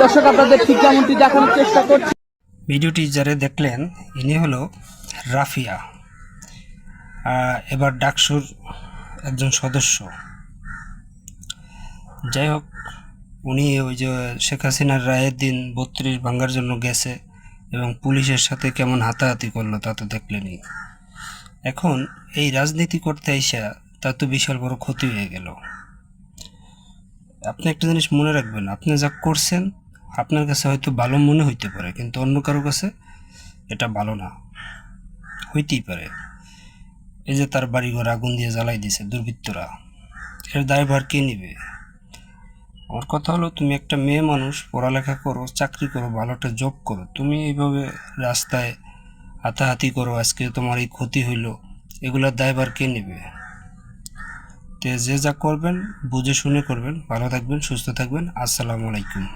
দর্শক, আপনাদের দেখানোর চেষ্টা করছি। ভিডিওটি যারা দেখলেন, ইনি হলো রাফিয়া। এবার ডাকসুর একজন সদস্য। যাই হোক, উনি ওই যে শেখ হাসিনার রায়ের দিন বত্রিশ ভাঙ্গার জন্য গেছে এবং পুলিশের সাথে কেমন হাতাহাতি করল তা তো দেখলেনই। এখন এই রাজনীতি করতে আইসা তা তো বিশাল বড় ক্ষতি হয়ে গেল। আপনি একটা জিনিস মনে রাখবেন, আপনি যা করছেন, আপনার কাছে হয়তো ভালো মনে হইতে পারে, কিন্তু অন্য কারও কাছে এটা ভালো না। হইতেই পারে। এই যে তার বাড়িঘর আগুন দিয়ে জ্বালাই দিছে দুর্বৃত্তরা, এর দায়ভার কে নিবে? আমার কথা হলো, তুমি একটা মেয়ে মানুষ, পড়ালেখা করো, চাকরি করো, ভালো একটা জব করো, তুমি এইভাবে রাস্তায় হাতাহাতি করো, আজকে তোমার এই ক্ষতি হইল, এগুলোর দায়ভার কে নেবে? যে যা করবেন বুঝে শুনে করবেন। ভালো থাকবেন সুস্থ থাকবেন। আসসালামু আলাইকুম।